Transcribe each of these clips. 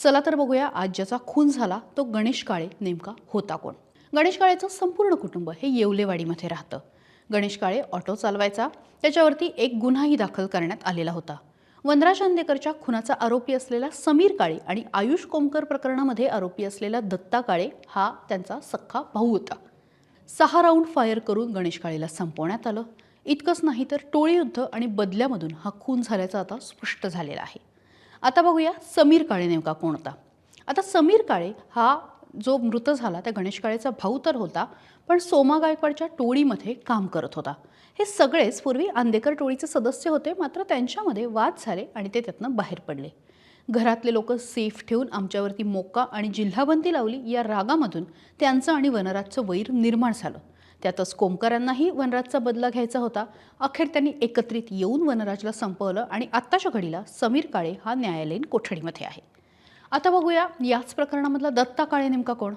चला तर बघूया आज ज्याचा खून झाला तो गणेश काळे नेमका होता कोण? गणेश काळेचं संपूर्ण कुटुंब हे येवलेवाडीमध्ये राहतं. गणेश काळे ऑटो चालवायचा त्याच्यावरती एक गुन्हाही दाखल करण्यात आलेला होता. वनराज अंदेकरच्या खुनाचा आरोपी असलेला समीर काळे आणि आयुष कोमकर प्रकरणामध्ये आरोपी असलेला दत्ता काळे हा त्यांचा सख्खा भाऊ होता. सहा राऊंड फायर करून गणेश काळेला संपवण्यात आलं. इतकंच नाही तर टोळीयुद्ध आणि बदल्यामधून हा खून झाल्याचं आता स्पष्ट झालेला आहे. आता बघूया समीर काळे नेमका कोण होता. आता समीर काळे हा जो मृत झाला त्या गणेश काळेचा भाऊ तर होता पण सोमा गायकवाडच्या टोळीमध्ये काम करत होता. हे सगळेच पूर्वी आंदेकर टोळीचे सदस्य होते मात्र त्यांच्यामध्ये वाद झाले आणि ते त्यातनं बाहेर पडले. घरातले लोक सेफ ठेवून आमच्यावरती मोका आणि जिल्हाबंदी लावली या रागामधून त्यांचं आणि वनराजचं वैर निर्माण झालं. त्यातच कोमकरांनाही वनराजचा बदला घ्यायचा होता. अखेर त्यांनी एकत्रित येऊन वनराजला संपवलं आणि आत्ताच्या घडीला समीर काळे हा न्यायालयीन कोठडीमध्ये आहे. आता बघूया याच प्रकरणामधला दत्ता काळे नेमका कोण?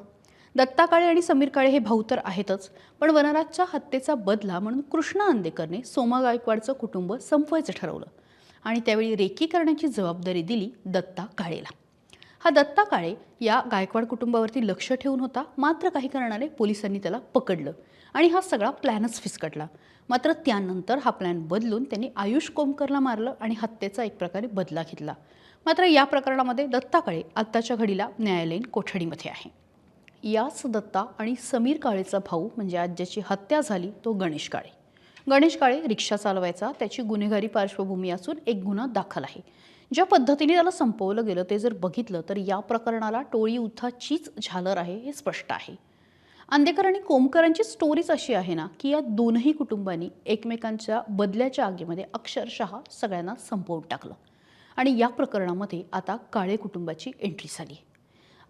दत्ता काळे आणि समीर काळे हे भाऊ तर आहेतच पण वनराजच्या हत्येचा बदला म्हणून कृष्णा अंदेकरने सोमा गायकवाडचं कुटुंब संपवायचं ठरवलं आणि त्यावेळी रेकी करण्याची जबाबदारी दिली दत्ता काळेला. हा दत्ता काळे या गायकवाड कुटुंबावरती लक्ष ठेवून होता. मात्र काही कारणाने पोलिसांनी त्याला पकडलं आणि हा सगळा प्लॅनच फिसकटला. मात्र त्यानंतर हा प्लॅन बदलून त्यांनी आयुष कोमकरला मारलं आणि हत्येचा एक प्रकारे बदला घेतला. मात्र या प्रकरणामध्ये दत्ता काळे आत्ताच्या घडीला न्यायालयीन कोठडीमध्ये आहे. याच दत्ता आणि समीर काळेचा भाऊ म्हणजे आज ज्याची हत्या झाली तो गणेश काळे. गणेश काळे रिक्षा चालवायचा त्याची गुन्हेगारी पार्श्वभूमी असून एक गुन्हा दाखल आहे. ज्या पद्धतीने त्याला संपवलं गेलं ते जर बघितलं तर या प्रकरणाला टोळी उथाचीच झालर आहे हे स्पष्ट आहे. आंदेकर आणि कोमकरांची स्टोरीच अशी आहे ना की या दोनही कुटुंबांनी एकमेकांच्या बदल्याच्या आगीमध्ये अक्षरशः सगळ्यांना संपवून टाकलं. आणि या प्रकरणामध्ये आता काळे कुटुंबाची एंट्री झाली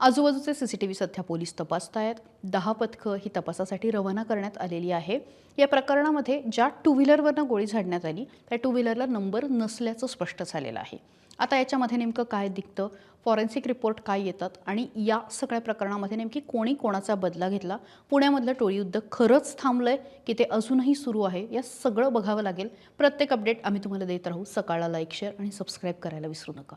आजूबाजूचे सी सी टी व्ही सध्या पोलीस तपासत आहेत दहा पथकं ही तपासासाठी रवाना करण्यात आलेली आहे. या प्रकरणामध्ये ज्या टू व्हीलरवरनं गोळी झाडण्यात आली त्या टू व्हीलरला नंबर नसल्याचं स्पष्ट झालेलं आहे. आता याच्यामध्ये नेमकं काय दिखतं? फॉरेन्सिक रिपोर्ट काय येतात? आणि या सगळ्या प्रकरणामध्ये नेमकी कोणी कोणाचा बदला घेतला? पुण्यामधलं टोळीयुद्ध खरंच थांबलंय की ते अजूनही सुरू आहे? या सगळं बघावं लागेल. प्रत्येक अपडेट आम्ही तुम्हाला देत राहू. सकाळला लाईक शेअर आणि सबस्क्राईब करायला विसरू नका.